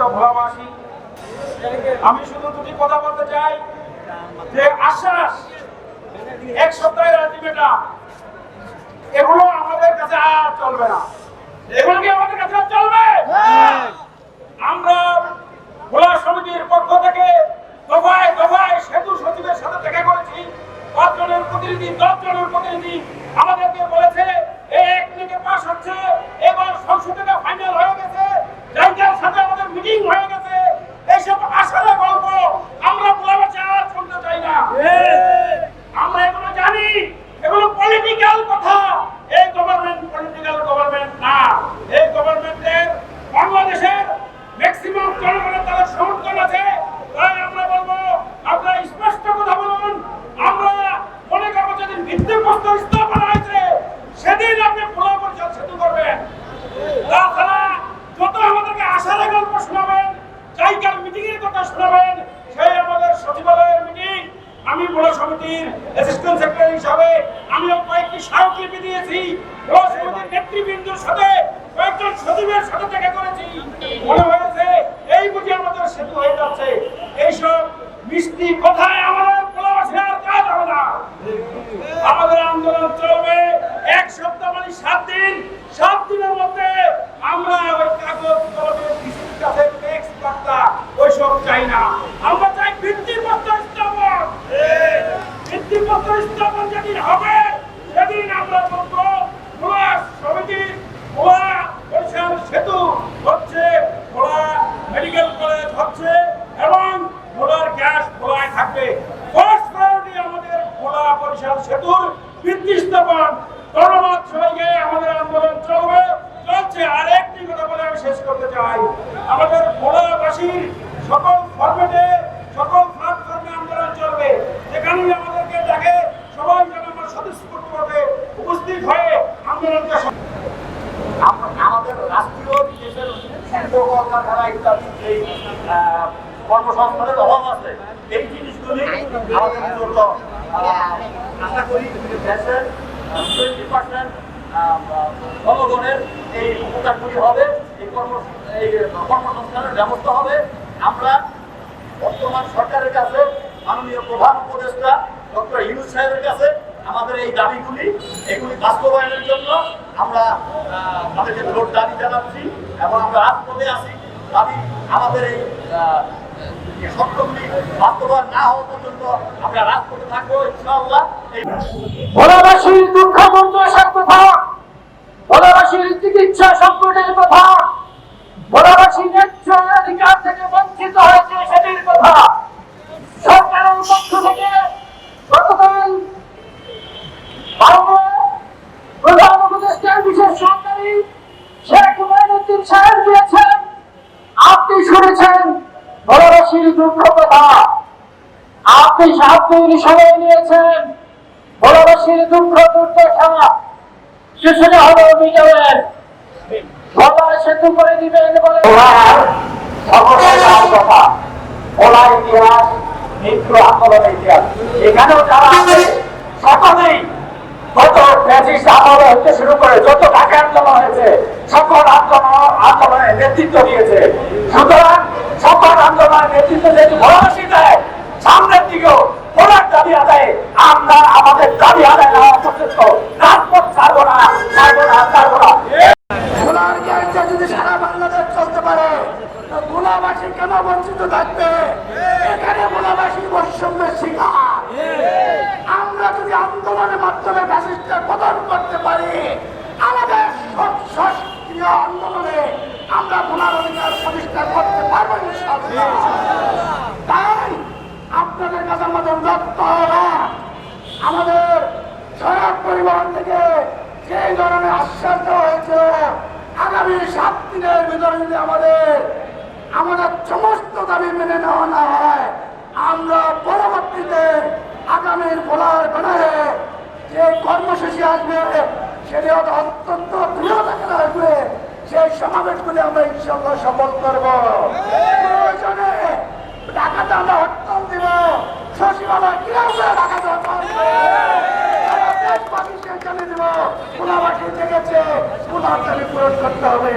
সম্মানিত ভোলাবাসী। আমি শুধু দুটি কথা বলতে চাই, যে আশ্বাস, এক সপ্তাহের আলটিমেটাম এগুলো আমাদের কাছে আর চলবে না। এগুলো কি আমাদের কাছে আর চলবে? আমরা ভোলা সমিতির পক্ষ থেকে দফায় দফায় সেতু সচিবের সাথে দেখা করেছি পাঁচজনের প্রতিনিধি দশ জনের প্রতিনিধি আমাদেরকে বলেছে এই এক মিনিটে পাস হচ্ছে এবার সংসদে ফাইনাল হয়ে গেছে জায়গার সাথে আমাদের মিটিং হয়ে গেছে এইসব আসলে গল্প আমরা ভোলাবাসী আর শুনতে চাই না আমরা এগুলো জানি এগুলো পলিটিক্যাল কথা এই গভর্নমেন্ট পলিটিক্যাল গভর্নমেন্ট না এই গভর্নমেন্টের বাংলাদেশের ম্যাক্সিমাম জনগণের তাদের সমর্থন আছে তাই আমরা বলব আপনারা স্পষ্ট কথা বলুন আমরা মনে করব যেদিন ভিত্তিপ্রস্তর স্থাপন হয়েছে সেদিন আপনি খোলা পরিষদ সেতু করবেন তাছাড়া যত আমাদেরকে আশার গল্প শোনাবেন কথা শোনাবেন সেই আমাদের সচিবালয়ের মিটিং। আমি পুরো সমিতির অ্যাসিস্ট্যান্ট সেক্রেটারি হিসাবে আমিও কয়েকটি স্মারকলিপি দিয়েছি। বড় সমিতির নেতৃবৃন্দুর সাথে, কয়েকজন সচিবের সাথে দেখা করেছি। মনে হয়েছে, এই বুঝি আমাদের সেতু হয়ে যাচ্ছে। এইসব মিষ্টি কথায় আমাদের প্রবাসী আর কাজ হবে না আমাদের আন্দোলন চলবে এক সপ্তাহ মানে সাত দিন সাত দিনের মধ্যে আমরা ওই কাগজ কলমের ডিসির কাছে টেক্সট বার্তা ওইসব চাই না আমরা চাই ভিত্তিপত্র স্থাপন ভিত্তিপত্র স্থাপন যেদিন হবে সেদিন আমরা বলব ভোলা সমিতির ভোলা বরিশাল সেতু হচ্ছে ভোলা মেডিকেল কলেজ হচ্ছে এবং ভোলার গ্যাস ভোলায় থাকবে ফার্স্ট প্রায়োরিটি আমাদের ভোলা বরিশাল সেতুর ভিত্তি স্থাপন ধন্যবাদ সবাইকে আমাদের আন্দোলন চলবে চলছে আর একটি কথা বলে আমি শেষ করতে চাই আমাদের ভোলাবাসীর সকল কর্মসংস্থানের অভাব আছে। এই জিনিসগুলি আমাদের জন্য আশা করি দেশের টোয়েন্টি পার্সেন্ট জনগণের এই উপকারগুলি হবে এই কর্ম এই কর্মসংস্থানের ব্যবস্থা হবে। আমরা বর্তমান সরকারের কাছে মাননীয় প্রধান উপদেষ্টা ডক্টর ইউনুস সাহেবের কাছে আমাদের এই দাবিগুলি এগুলি বাস্তবায়নের জন্য আমরা তাদেরকে ভোট দাবি জানাচ্ছি এবং আমরা রাজপথে আছি। দাবি আমাদের এই শর্তগুলি বাস্তবায়ন না হওয়া পর্যন্ত আমরা রাজপথে থাকব ইনশাআল্লাহ দুর্দশার কথা ভোলাবাসীর চিকিৎসা সংকটের কথা ভোলাবাসী ন্যায্য অধিকার থেকে বঞ্চিত হয়েছে সেটির কথা সরকারের পক্ষ থেকে গতকাল ভারতের প্রধান উপদেষ্টার বিশেষ সহকারী শেখ হুমায়ুদ্দিন সাহেব দিয়েছেন আপনি শুনেছেন আপনি দিন সময় নিয়েছেন। দুঃখ, দুর্দশা সেতু করে দিবেন বলে। ইতিহাস আন্দোলনের ইতিহাস। এখানেও সকলেই আমলে হতে শুরু করে, যত ঢাকা আন্দোলন হয়েছে সকল আন্দোলন আন্দোলনের নেতৃত্ব দিয়েছে সুতরাং সকল আন্দোলনের নেতৃত্ব যেহেতু ভোলাবাসী দেয় সামনের দিকেও ভোলার দাবি আদায়ে আমরা আমাদের কেন বঞ্চিত থাকবে? এখানে গোলাবাসী বৈষম্যের আমরা যদি আন্দোলনের মাধ্যমে ফ্যাসিস্টের পতন করতে পারি, আমাদের সক্রিয় আন্দোলনে আমরা গোলার প্রতিষ্ঠা করতে পারব তাই আপনাদের কাছে আমাদের রক্ত হবে আমাদের পরিবহন থেকে যে ধরনের আশ্বাস দেওয়া হয়েছে। আগামী সাত দিনের ভিতরে যদি আমাদের আমাদের সমস্ত দাবি মেনে নেওয়া না হয়, আমরা পরবর্তীতে আগামীর ভোলার ব্যানারে যে কর্মসূচি আসবে সেটি অত্যন্ত দৃঢ়তা আসবে সেই সমাবেশগুলি আমরা ইনশাল্লাহ সফল করব। প্রয়োজনে ঢাকাতে আমরা হরতাল দিব সচিবালয় কীভাবে ঢাকাতে হরতাল দিব? সারা দেশবাসীকে জানিয়ে দিব, গোলাবাসী জেগেছে, গোলাপ পূরণ করতে হবে।